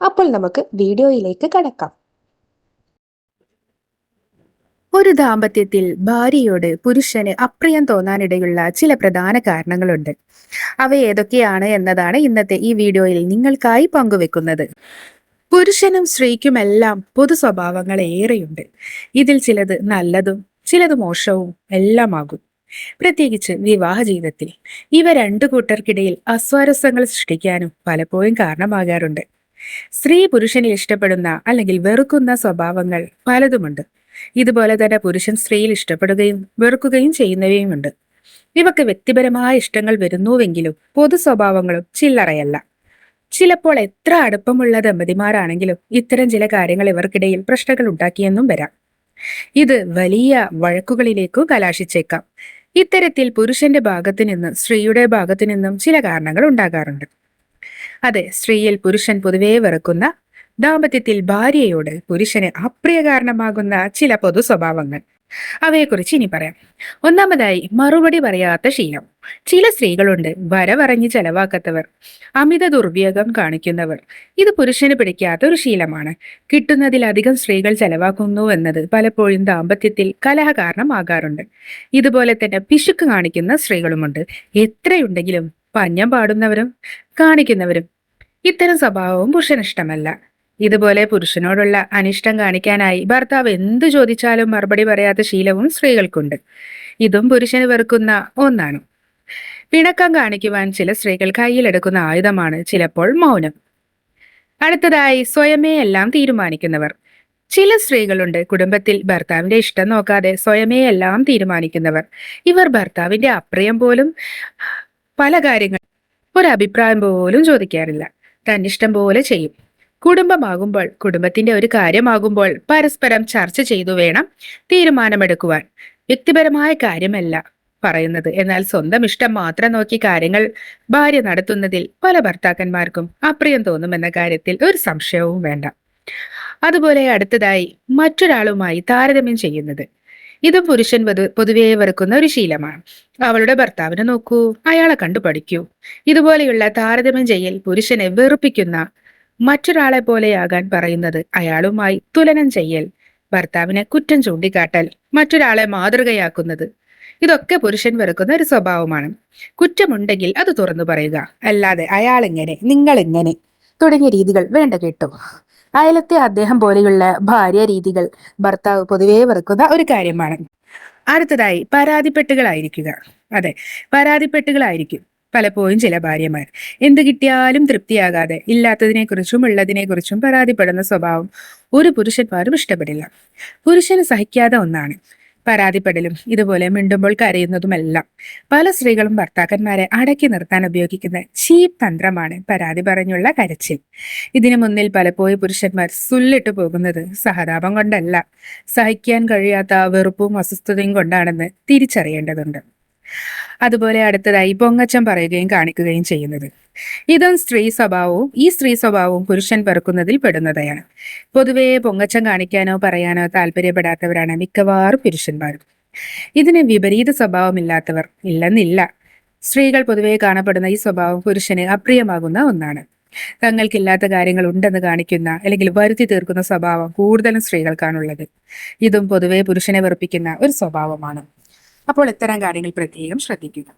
അപ്പോൾ നമുക്ക് വീഡിയോയിലേക്ക് കടക്കാം. ഒരു ദാമ്പത്യത്തിൽ ഭാര്യയോട് പുരുഷന് അപ്രിയം തോന്നാനിടയുള്ള ചില പ്രധാന കാരണങ്ങളുണ്ട്. അവ ഏതൊക്കെയാണ് എന്നതാണ് ഇന്നത്തെ ഈ വീഡിയോയിൽ നിങ്ങൾക്കായി പങ്കുവെക്കുന്നത്. പുരുഷനും സ്ത്രീക്കുമെല്ലാം പൊതു സ്വഭാവങ്ങൾ ഏറെയുണ്ട്. ഇതിൽ ചിലത് നല്ലതും ചിലത് മോശവും എല്ലാമാകും. പ്രത്യേകിച്ച് വിവാഹ ജീവിതത്തിൽ ഇവ രണ്ടു കൂട്ടർക്കിടയിൽ അസ്വാരസ്യങ്ങൾ സൃഷ്ടിക്കാനും പലപ്പോഴും കാരണമാകാറുണ്ട്. സ്ത്രീ പുരുഷനിൽ ഇഷ്ടപ്പെടുന്ന അല്ലെങ്കിൽ വെറുക്കുന്ന സ്വഭാവങ്ങൾ പലതുമുണ്ട്. ഇതുപോലെ തന്നെ പുരുഷൻ സ്ത്രീയിൽ ഇഷ്ടപ്പെടുകയും വെറുക്കുകയും ചെയ്യുന്നവയുമുണ്ട്. ഇവക്ക് വ്യക്തിപരമായ ഇഷ്ടങ്ങൾ വരുന്നുവെങ്കിലും പൊതു സ്വഭാവങ്ങളും ചില്ലറയല്ല. ചിലപ്പോൾ എത്ര അടുപ്പമുള്ള ദമ്പതിമാരാണെങ്കിലും ഇത്തരം ചില കാര്യങ്ങൾ ഇവർക്കിടയിൽ പ്രശ്നങ്ങൾ ഉണ്ടാക്കിയെന്നും വരാം. ഇത് വലിയ വഴക്കുകളിലേക്കു കലാശിച്ചേക്കാം. ഇത്തരത്തിൽ പുരുഷന്റെ ഭാഗത്തു നിന്നും സ്ത്രീയുടെ ഭാഗത്തു നിന്നും ചില കാരണങ്ങൾ ഉണ്ടാകാറുണ്ട്. അതെ സ്ത്രീയിൽ പുരുഷൻ പൊതുവേ വെറുക്കുന്ന ദാമ്പത്യത്തിൽ ഭാര്യയോട് പുരുഷന് അപ്രിയകാരണമാകുന്ന ചില പൊതു സ്വഭാവങ്ങൾ. അവയെക്കുറിച്ച് ഇനി പറയാം. ഒന്നാമതായി മറുപടി പറയാത്ത ശീലം. ചില സ്ത്രീകളുണ്ട് വരവറഞ്ഞ് ചെലവാക്കാത്തവർ അമിത ദുർവിയോഗം കാണിക്കുന്നവർ. ഇത് പുരുഷന് പിടിക്കാത്ത ഒരു ശീലമാണ്. കിട്ടുന്നതിലധികം സ്ത്രീകൾ ചെലവാക്കുന്നു എന്നത് പലപ്പോഴും ദാമ്പത്യത്തിൽ കലഹ കാരണമാകാറുണ്ട് ഇതുപോലെ തന്നെ പിശുക്ക് കാണിക്കുന്ന സ്ത്രീകളുമുണ്ട്. എത്രയുണ്ടെങ്കിലും പഞ്ഞം പാടുന്നവരും കാണിക്കുന്നവരും. ഇത്തരം സ്വഭാവവും പുരുഷനിഷ്ടമല്ല ഇതുപോലെ പുരുഷനോടുള്ള അനിഷ്ടം കാണിക്കാനായി ഭർത്താവ് എന്തു ചോദിച്ചാലും മറുപടി പറയാത്ത ശീലവും സ്ത്രീകൾക്കുണ്ട്. ഇതും പുരുഷന് വെറുക്കുന്ന ഒന്നാണ്. പിണക്കം കാണിക്കുവാൻ ചില സ്ത്രീകൾ കയ്യിലെടുക്കുന്ന ആയുധമാണ് ചിലപ്പോൾ മൗനം. അടുത്തതായി സ്വയമേ എല്ലാം തീരുമാനിക്കുന്നവർ. ചില സ്ത്രീകളുണ്ട് കുടുംബത്തിൽ ഭർത്താവിന്റെ ഇഷ്ടം നോക്കാതെ സ്വയമേ എല്ലാം തീരുമാനിക്കുന്നവർ. ഇവർ ഭർത്താവിന്റെ അപ്രിയം പോലും പല കാര്യങ്ങൾ. ഒരഭിപ്രായം പോലും ചോദിക്കാറില്ല. തന്നിഷ്ടം പോലെ ചെയ്യും. കുടുംബമാകുമ്പോൾ കുടുംബത്തിന്റെ ഒരു കാര്യമാകുമ്പോൾ പരസ്പരം ചർച്ച ചെയ്തു വേണം തീരുമാനമെടുക്കുവാൻ. വ്യക്തിപരമായ കാര്യമല്ല പറയുന്നത്. എന്നാൽ സ്വന്തം ഇഷ്ടം മാത്രം നോക്കി കാര്യങ്ങൾ ഭാര്യ നടത്തുന്നതിൽ പല ഭർത്താക്കന്മാർക്കും അപ്രിയം തോന്നുമെന്ന കാര്യത്തിൽ ഒരു സംശയവും വേണ്ട. അതുപോലെ അടുത്തതായി മറ്റൊരാളുമായി താരതമ്യം ചെയ്യുന്നത്. ഇതും പുരുഷൻ പൊതുവെ വെറുക്കുന്ന ഒരു ശീലമാണ്. അവളുടെ ഭർത്താവിനെ നോക്കൂ അയാളെ കണ്ടു പഠിക്കൂ. ഇതുപോലെയുള്ള താരതമ്യം ചെയ്യൽ പുരുഷനെ വെറുപ്പിക്കുന്ന മറ്റൊരാളെ പോലെയാകാൻ പറയുന്നത് അയാളുമായി തുലനം ചെയ്യൽ ഭർത്താവിനെ കുറ്റം ചൂണ്ടിക്കാട്ടൽ മറ്റൊരാളെ മാതൃകയാക്കുന്നത്. ഇതൊക്കെ പുരുഷൻ വെറുക്കുന്ന ഒരു സ്വഭാവമാണ്. കുറ്റമുണ്ടെങ്കിൽ അത് തുറന്നു പറയുക. അല്ലാതെ അയാൾ എങ്ങനെ നിങ്ങൾ എങ്ങനെ തുടങ്ങിയ രീതികൾ വേണ്ട കേട്ടോ. അയലത്തെ അദ്ദേഹം പോലെയുള്ള ഭാര്യ രീതികൾ ഭർത്താവ് പൊതുവേ വെറുക്കുന്ന ഒരു കാര്യമാണ്. അടുത്തതായി പരാതിപ്പെട്ടുകളായിരിക്കുക. അതെ പരാതിപ്പെട്ടുകളായിരിക്കും പലപ്പോഴും ചില ഭാര്യമാർ. എന്ത് കിട്ടിയാലും തൃപ്തിയാകാതെ ഇല്ലാത്തതിനെക്കുറിച്ചും ഉള്ളതിനെക്കുറിച്ചും പരാതിപ്പെടുന്ന സ്വഭാവം ഒരു പുരുഷന്മാരും ഇഷ്ടപ്പെടില്ല. പുരുഷന് സഹിക്കാതെ ഒന്നാണ്. പരാതിപ്പെടലും ഇതുപോലെ മിണ്ടുമ്പോൾ കരയുന്നതുമെല്ലാം പല സ്ത്രീകളും ഭർത്താക്കന്മാരെ അടക്കി നിർത്താൻ ഉപയോഗിക്കുന്ന ചീപ്പ് തന്ത്രമാണ് പരാതി പറഞ്ഞുള്ള കരച്ചിൽ. ഇതിനു മുന്നിൽ പലപ്പോഴും പുരുഷന്മാർ സുല്ലിട്ട് പോകുന്നത് സഹതാപം കൊണ്ടല്ല സഹിക്കാൻ കഴിയാത്ത വെറുപ്പും അസ്വസ്ഥതയും കൊണ്ടാണെന്ന് തിരിച്ചറിയേണ്ടതുണ്ട്. അതുപോലെ അടുത്തതായി പൊങ്ങച്ചം പറയുകയും കാണിക്കുകയും ചെയ്യുന്നത്. ഇതും സ്ത്രീ സ്വഭാവവും ഈ സ്ത്രീ സ്വഭാവവും പുരുഷൻ പെറുക്കുന്നതിൽ പെടുന്നതയാണ് പൊതുവേ പൊങ്ങച്ചം കാണിക്കാനോ പറയാനോ താല്പര്യപ്പെടാത്തവരാണ് മിക്കവാറും പുരുഷന്മാരും. ഇതിന് വിപരീത സ്വഭാവമില്ലാത്തവർ ഇല്ലെന്നില്ല. സ്ത്രീകൾ പൊതുവേ കാണപ്പെടുന്ന ഈ സ്വഭാവം പുരുഷന് അപ്രിയമാകുന്ന ഒന്നാണ്. തങ്ങൾക്കില്ലാത്ത കാര്യങ്ങൾ ഉണ്ടെന്ന് കാണിക്കുന്ന അല്ലെങ്കിൽ വരുത്തി തീർക്കുന്ന സ്വഭാവം കൂടുതലും സ്ത്രീകൾക്കാണുള്ളത്. ഇതും പൊതുവെ പുരുഷനെ വെറുപ്പിക്കുന്ന ഒരു സ്വഭാവമാണ്. അപ്പോൾ ഇത്തരം കാര്യങ്ങൾ പ്രത്യേകം ശ്രദ്ധിക്കുക.